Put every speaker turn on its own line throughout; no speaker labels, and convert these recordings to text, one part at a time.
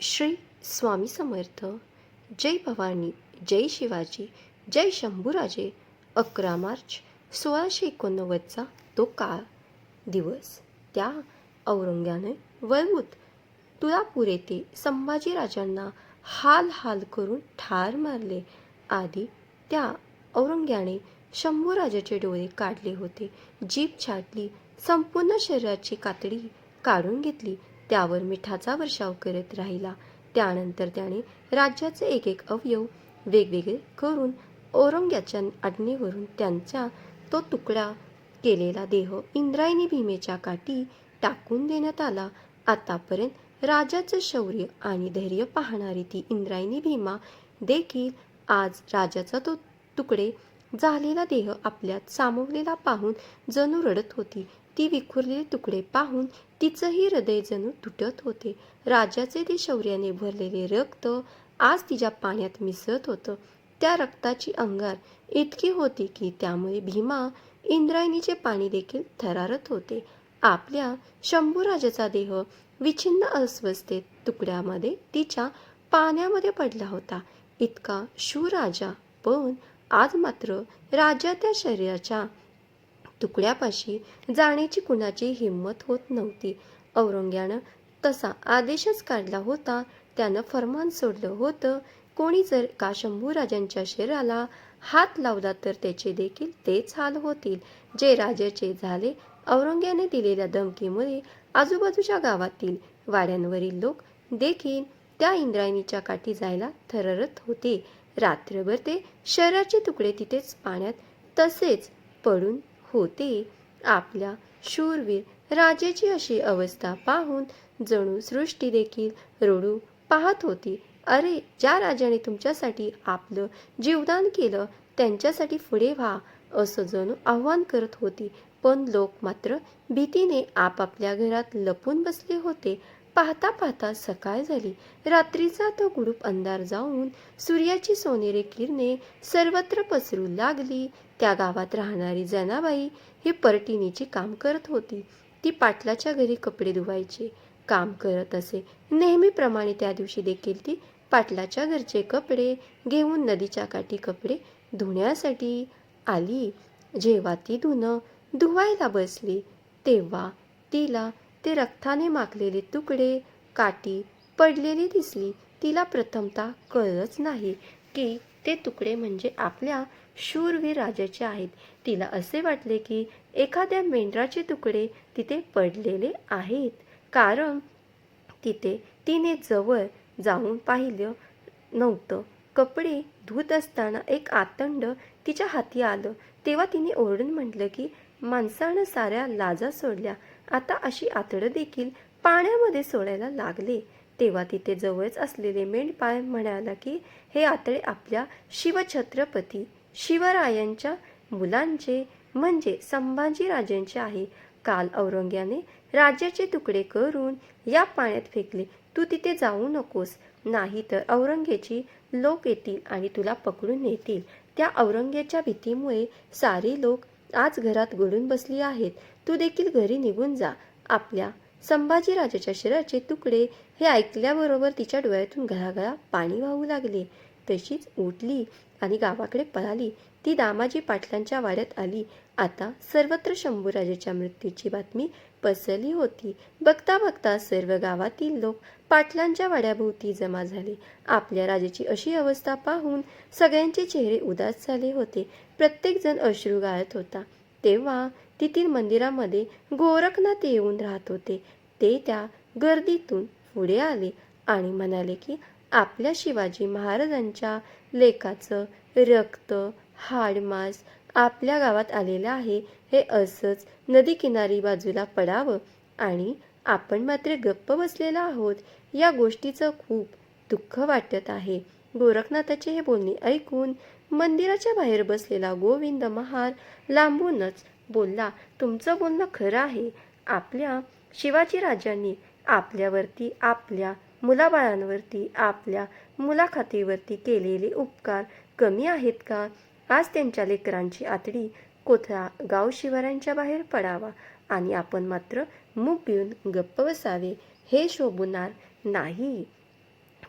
श्री स्वामी समर्थ. जय भवानी जय शिवाजी जय शंभूराजे. अकरा मार्च सोळाशे एकोणनव्वदचा तो काळ. दिवस. त्या औरंग्याने वळवूत तुळापूर येथे संभाजीराजांना हाल हाल करून ठार मारले. आधी त्या औरंग्याने शंभूराजाचे डोळे काढले होते. जीभ छाटली संपूर्ण शरीराची कातडी काढून घेतली. त्यावर मिठाचा वर्षाव करत राहिला. त्यानंतर त्याने राज्याचे एक एक अवयव वेगवेगळे करून औरंग्याच्या आज्ञेवरून त्यांचा तो तुकडा केलेला देह इंद्रायणी भीमेच्या काठी टाकून देण्यात आला. आतापर्यंत राजाचं शौर्य आणि धैर्य पाहणारी ती इंद्रायणी भीमा देखील आज राजाचा तो तुकडे झालेला देह आपल्यात सामावलेला पाहून जणू रडत होती. ती विखुरलेले तुकडे पाहून तिचंही हृदय जणू तुटत होते. राजाचे ते शौर्याने भरलेले रक्त आज तिच्या पाण्यात मिसळत होतं. त्या रक्ताची अंगार इतकी होती की त्यामुळे भीमा इंद्रायणीचे पाणी देखील थरारत होते. आपल्या शंभूराजाचा देह विछिन्न अस्वस्थेत तुकड्यामध्ये तिच्या पाण्यामध्ये पडला होता. इतका शूराजा पण आज मात्र राजा त्या शरीराच्या तुकड्यापाशी जाण्याची कुणाची हिंमत होत नव्हती. औरंग्यानं तसा आदेशच काढला होता. त्यानं फरमान सोडलं होतं. कोणी जर का शंभूराजांच्या शरीराला हात लावला तर त्याचे देखील तेच हाल होतील. जे राजाचे झाले औरंग्याने दिलेल्या धमकीमुळे आजूबाजूच्या गावातील वाड्यांवरील लोक देखील त्या इंद्रायणीच्या काठी जायला थररत होते. रात्रभर ते शरीराचे तुकडे तिथेच पाण्यात तसेच पडून होते. आपल्या शूरवीर राजेची अशी अवस्था पाहून जणू सृष्टी देखील रडू पाहत होती. अरे ज्या राजाने तुमच्यासाठी आपलं जीवदान केलं त्यांच्यासाठी पुढे व्हा असं जणू आव्हान करत होती. पण लोक मात्र भीतीने आपापल्या घरात लपून बसले होते. पाहता पाहता सकाळ झाली. रात्रीचा तो गुडूप अंधार जाऊन सूर्याची सोनेरी किरणे सर्वत्र पसरू लागली. त्या गावात राहणारी जनाबाई ही परटिनीची काम करत होती. ती पाटलाच्या घरी कपडे धुवायची. काम करत असे. नेहमीप्रमाणे त्या दिवशी देखील ती पाटलाच्या घरचे कपडे घेऊन नदीच्या काठी कपडे धुण्यासाठी आली. जेव्हा ती धुणं धुवायला बसली तेव्हा तिला ते रक्ताने माखलेले तुकडे काठी पडलेली दिसली. तिला प्रथमता कळलंच नाही की ते तुकडे म्हणजे आपल्या शूरवीर राजाचे आहेत. तिला असे वाटले की एखाद्या मेंढराचे तुकडे तिथे पडलेले आहेत. कारण तिथे तिने जवळ जाऊन पाहिलं नव्हतं. कपडे धुत असताना एक आतंड तिच्या हाती आलं. तेव्हा तिने ओरडून म्हटलं की माणसानं साऱ्या लाजा सोडल्या. आता अशी आतडं देखील पाण्यामध्ये सोडायला लागले. तेव्हा तिथे जवळच असलेले मेंढपाळ म्हणाला की हे आतडे आपल्या शिवछत्रपती शिवरायांच्या मुलांचे म्हणजे संभाजीराजांचे आहे. काल औरंग्याने राज्याचे तुकडे करून या पाण्यात फेकले. तू तिथे जाऊ नकोस. नाही तर औरंगेची लोक येतील आणि तुला पकडून नेतील. त्या औरंगेच्या भीतीमुळे सारी लोक आज घरात गडून बसली आहेत. तू देखील घरी निघून जा. आपल्या संभाजीराजाच्या शरीराचे तुकडे हे ऐकल्याबरोबर तिच्या डोळ्यातून घळाघळा पाणी वाहू लागले. तशीच उठली. आणि गावाकडे पळाली. ती दामाजी पाटलांच्या वाड्यात आली. आता सर्वत्र शंभूराजेच्या मृत्यूची बातमी पसरली होती. बघता बघता सर्व गावातील लोक पाटलांच्या वाड्याभोवती जमा झाले. आपल्या राजाची अशी अवस्था पाहून सगळ्यांचे चेहरे उदास झाले होते. प्रत्येकजण अश्रू गाळत होता. तेव्हा तेथील मंदिरामध्ये गोरखनाथ येऊन राहत होते. ते त्या गर्दीतून पुढे आले आणि म्हणाले की आपल्या शिवाजी महाराजांच्या लेखाचं रक्त हाडमास आपल्या गावात आलेलं आहे हे असंच नदीकिनारी बाजूला पडावं आणि आपण मात्र गप्प बसलेला आहोत या गोष्टीचं खूप दुःख वाटत आहे. गोरखनाथाचे हे बोलणे ऐकून मंदिराच्या बाहेर बसलेला गोविंद महार लांबूनच बोलला तुमचं बोलणं खरं आहे. आपल्या शिवाजी राजांनी आपल्यावरती आपल्या मुलाबाळांवरती आपल्या मुलाखतीवरती केलेले उपकार कमी आहेत का? आज त्यांच्या लेकरांची आतडी कोथळा गाव शिवारांच्या बाहेर पडावा आणि आपण मात्र मूग घेऊन गप्प बसावे हे शोभणार नाही.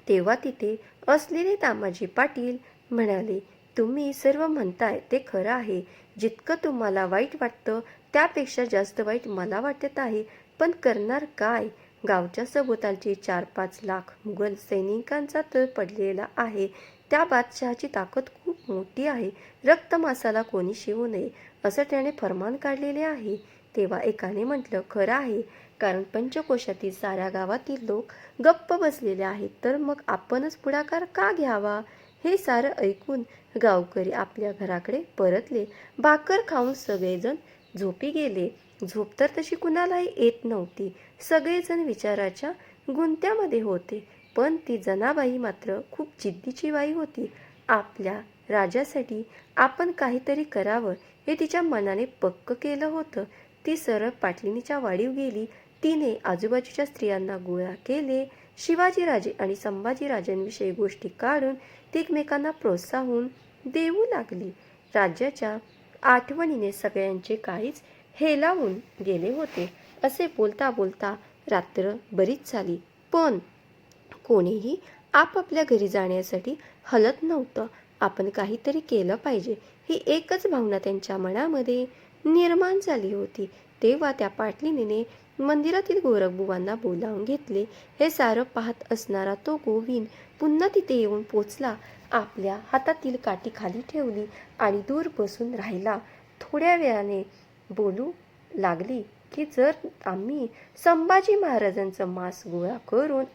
तेव्हा तिथे असलेले तामाजी पाटील म्हणाले तुम्ही सर्व म्हणताय ते खरं आहे. जितकं तुम्हाला वाईट वाटतं त्यापेक्षा जास्त वाईट मला वाटत आहे. पण करणार काय? गावच्या सभोवतालचे चार पाच लाख मुघल सैनिकांचा तळ पडलेला आहे. त्या बादशहाची ताकद खूप मोठी आहे. रक्त मासाला कोणी शिवू नये असं त्याने फरमान काढलेले आहे. तेव्हा एकाने म्हटलं खरं आहे. कारण पंचकोशातील साऱ्या गावातील लोक गप्प बसलेले आहेत. तर मग आपणच पुढाकार का घ्यावा हे सारं ऐकून गावकरी आपल्या घराकडे परतले. भाकर खाऊन सगळेजण झोपी गेले. झोप तर तशी कुणालाही येत नव्हती. सगळेजण विचाराच्या गुंत्यामध्ये होते. पण ती जनाबाई मात्र खूप जिद्दीची बाई होती. आपल्या राजासाठी आपण काहीतरी करावं हे तिच्या मनाने पक्क केलं होतं. ती सरळ पाटलिनीच्या वाढीव गेली. तिने आजूबाजूच्या स्त्रियांना गोळा केले. शिवाजीराजे आणि संभाजीराजांविषयी गोष्टी काढून ती एकमेकांना प्रोत्साहन देऊ लागली. राज्याच्या आठवणीने सगळ्यांचे काहीच हेलावून गेले होते. असे बोलता बोलता रात्र बरीच झाली. पण कोणीही आपापल्या घरी जाण्यासाठी हलत नव्हतं. आपण काहीतरी केलं पाहिजे. ही एकच भावना त्यांच्या मनामध्ये निर्माण झाली होती. तेव्हा त्या पाटलिनीने मंदिरातील गोरखबुवांना बोलावून घेतले. हे सारं पाहत असणारा तो गोविंद पुन्हा तिथे येऊन पोचला. आपल्या हातातील काठी खाली ठेवली आणि दूर बसून राहिला. थोड्या वेळाने बोलू लागली की जर आम्ही संभाजी महाराजांचं मांस गोळा करून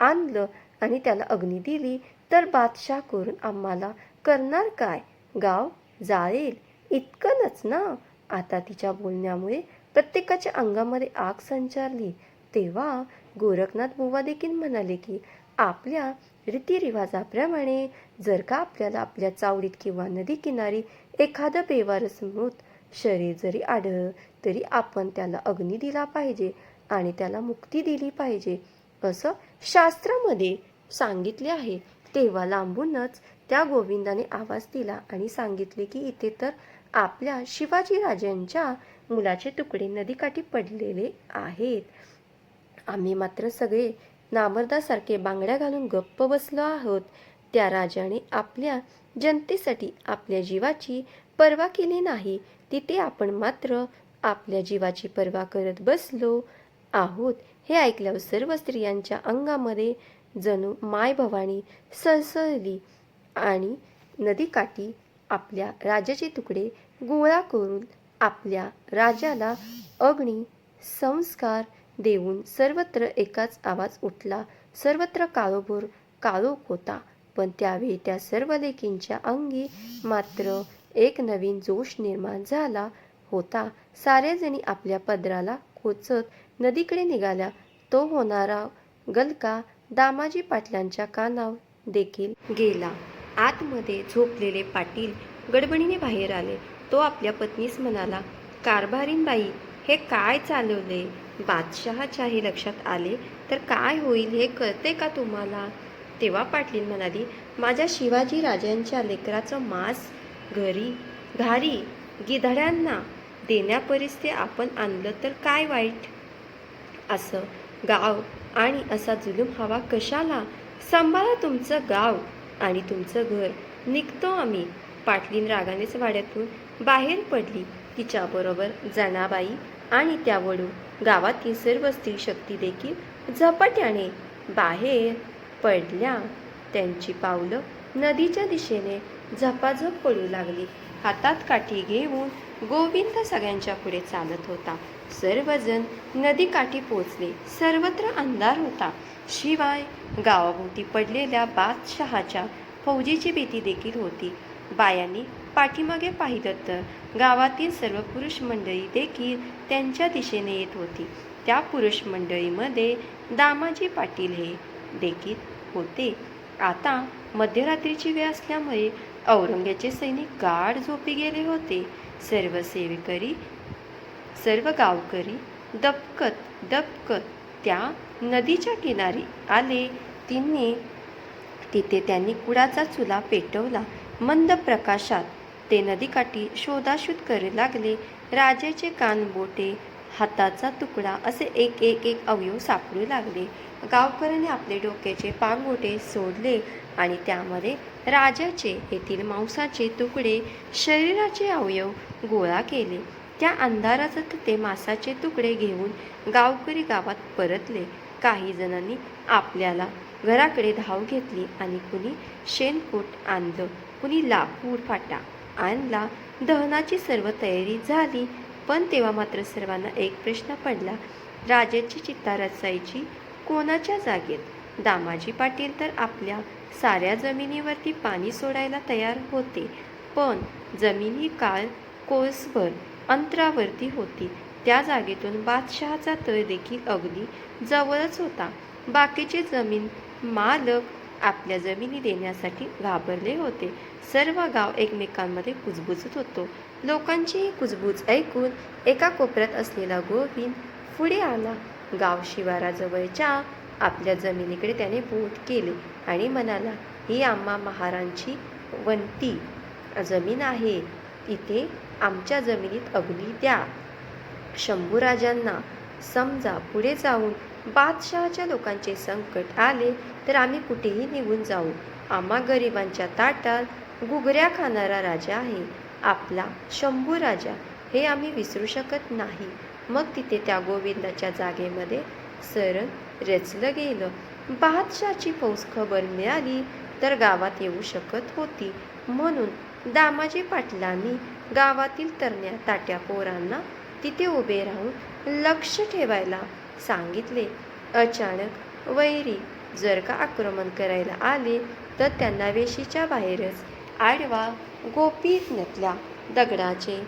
आणलं आणि त्याला अग्नी दिली तर बादशाह करून आम्हाला करणार काय? गाव जाळेल. इतकंच ना? आता तिच्या बोलण्यामुळे प्रत्येकाच्या अंगामध्ये आग संचारली. तेव्हा गोरखनाथ बुवा देखील म्हणाले की आपल्या रीतिरिवाजाप्रमाणे जर का आपल्याला आपल्या चावडीत किंवा नदी किनारी एखादं बेवारस मृत शरीर जरी आढळलं तरी आपण त्याला अग्नी दिला पाहिजे आणि त्याला मुक्ती दिली पाहिजे असं शास्त्रामध्ये सांगितले आहे. तेव्हा लांबूनच त्या गोविंदाने आवाज दिला आणि सांगितले की इथे तर आपल्या शिवाजी राजांच्या मुलाचे तुकडे नदीकाठी पडलेले आहेत. आम्ही मात्र सगळे नामर्दासारखे बांगड्या घालून गप्प बसलो आहोत. त्या राजाने आपल्या जनतेसाठी आपल्या जीवाची पर्वा केली नाही. तिथे आपण मात्र आपल्या जीवाची पर्वा करत बसलो आहोत. हे ऐकल्यावर सर्व स्त्रियांच्या अंगामध्ये जणू माय भवानी सळसळली आणि नदीकाठी आपल्या राजाचे तुकडे गोळा करून आपल्या राजाला अग्नी संस्कार देऊन सर्वत्र एकाच आवाज उठला. सर्वत्र काळोभोर काळोख होता. पण त्यावेळी त्या सर्व लेकींच्या अंगी मात्र एक नवीन जोश निर्माण झाला होता. साऱ्याजणी आपल्या पदराला खोचत नदीकडे निघाल्या. तो होणारा गलका दामाजी पाटलांच्या कानावर देखील गेला. आतमध्ये झोपलेले पाटील गडबडीने बाहेर आले. तो आपल्या पत्नीस म्हणाला कारभारीनबाई हे काय चालवले? बादशहाच्या हे लक्षात आले तर काय होईल हे कळते का तुम्हाला? तेव्हा पाटील म्हणाली माझ्या शिवाजी राजांच्या लेकराचं मांस घरी घारी गिधाड्यांना देण्यापरीस ते आपण आणलं तर काय वाईट? असं गाव आणि असा जुलूम हवा कशाला? सांभाळा तुमचं गाव आणि तुमचं घर. निघतो आम्ही. पाटलीन रागानेच वाड्यातून बाहेर पडली. तिच्याबरोबर जनाबाई आणि त्या वडू. गावातील सर्व स्त्री शक्ती देखील झपाट्याने बाहेर पडल्या. त्यांची पावलं नदीच्या दिशेने झपाझप पडू लागली. हातात काठी घेऊन गोविंद सगळ्यांच्या पुढे चालत होता. सर्वजण नदीकाठी पोचले सर्वत्र अंधार होता. शिवाय गावाभोवती पडलेल्या बादशहाच्या फौजीची भीती देखील होती. बायांनी पाठीमागे पाहिलं तर गावातील सर्व पुरुष मंडळी देखील त्यांच्या दिशेने येत होती. त्या पुरुष मंडळीमध्ये दामाजी पाटील हे देखील होते. आता मध्यरात्रीची वेळ असल्यामुळे औरंग्याचे सैनिक गाढ झोपी गेले होते. सर्व सेवेकरी सर्व गावकरी दबकत दबकत त्या नदीच्या किनारी आले. तिने तिथे त्यांनी कुडाचा चुला पेटवला. मंद प्रकाशात ते नदीकाठी शोधाशोध करू लागले. राजाचे कान बोटे हाताचा तुकडा असे एक एक एक अवयव सापडू लागले. गावकऱ्यांनी आपले डोक्याचे पांगोटे सोडले आणि त्यामध्ये राजाचे येथील मांसाचे तुकडे शरीराचे अवयव गोळा केले. त्या अंधारात ते मांसाचे तुकडे घेऊन गावकरी गावात परतले. काही जणांनी आपल्याला घराकडे धाव घेतली आणि कुणी शेणकूट आणलं कुणी लाकूड फाटा आणला. दहनाची सर्व तयारी झाली. पण तेव्हा मात्र सर्वांना एक प्रश्न पडला. राजाची चित्ता रचायची कोणाच्या जागेत? दामाजी पाटील तर आपल्या साऱ्या जमिनीवरती पाणी सोडायला तयार होते. पण जमिनी काळ कोसभर अंतरावरती होती. त्या जागेतून बादशहाचा तळ देखील अगदी जवळच होता. बाकीचे जमीन मालक आपल्या जमिनी देण्यासाठी घाबरले होते. सर्व गाव एकमेकांमध्ये कुजबुजत होतो. लोकांची ही कुजबूज ऐकून एका कोपऱ्यात असलेला गोविंद पुढे आला. गाव शिवाराजवळच्या आपल्या जमिनीकडे त्याने बोट केले आणि म्हणाला ही आम्हा महारांची वंती जमीन आहे. इथे आमच्या जमिनीत अग्नी द्या. शंभूराजांना समजा पुढे जाऊन बादशहाच्या लोकांचे संकट आले तर आम्ही कुठेही निघून जाऊ. आम्हा गरिबांच्या ताटात गुगऱ्या खाणारा राजा आहे. आपला शंभू राजा हे आम्ही विसरू शकत नाही. मग तिथे त्या गोविंदाच्या जागेमध्ये सरण रचलं गेलं. बादशाची फौज खबर मिळाली तर गावात येऊ शकत होती. म्हणून दामाजी पाटलांनी गावातील तरण्या ताट्या पोरांना तिथे उभे राहून लक्ष ठेवायला सांगितले. अचानक वैरी जर का आक्रमण करायला आले तर त्यांना वेशीच्या बाहेरच आडवा गोपीतल्या दगडाचे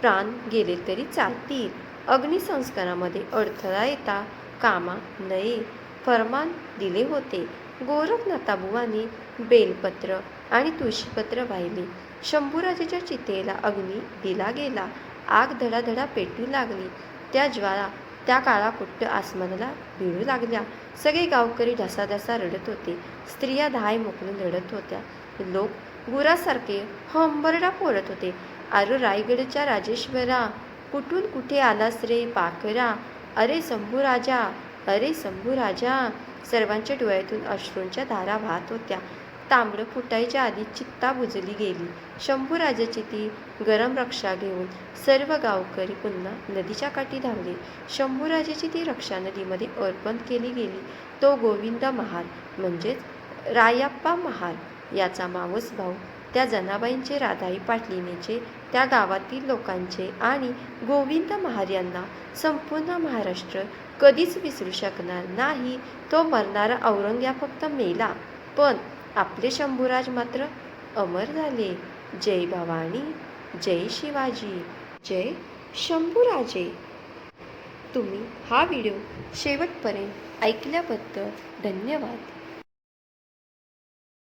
प्राण गेले तरी चालतील. अग्निसंस्कारामध्ये अडथळा येता कामा नये फरमान दिले होते. गोरखनाथाबुवांनी बेलपत्र आणि तुळशीपत्र वाहिले. शंभूराजाच्या चितेला अग्नी दिला गेला. आग धडाधडा पेटू लागली. त्या ज्वाला त्या काळाकुट्ट आसमानाला भिडू लागल्या. सगळे गावकरी ढसाढसा रडत होते. स्त्रिया धाय मोकलून रडत होत्या. लोक गुरासारखे हंबरडा फोडत होते. अरे रायगडच्या राजेश्वरा कुठून कुठे आलास रे पाखरा? अरे शंभू राजा अरे शंभू राजा. सर्वांच्या डोळ्यातून अश्रूंच्या धारा वाहत होत्या. तांबडं फुटायच्या आधी चित्ता बुजली गेली. शंभू राजाची ती गरम रक्षा घेऊन सर्व गावकरी पुन्हा नदीच्या काठी धावले. शंभूराजाची ती रक्षा नदीमध्ये अर्पण केली गेली. तो गोविंद महार म्हणजेच रायाप्पा महार याचा मावस भाऊ त्या जनाबाईंचे राधाई पाटलिनीचे त्या गावातील लोकांचे आणि गोविंद महार यांना संपूर्ण महाराष्ट्र कधीच विसरू शकणार नाही. तो मरणारा औरंग्या फक्त मेला. पण आपले शंभूराज मात्र अमर झाले. जय भवानी जय शिवाजी जय शंभूराजे. तुम्ही हा व्हिडिओ शेवटपर्यंत ऐकल्याबद्दल धन्यवाद.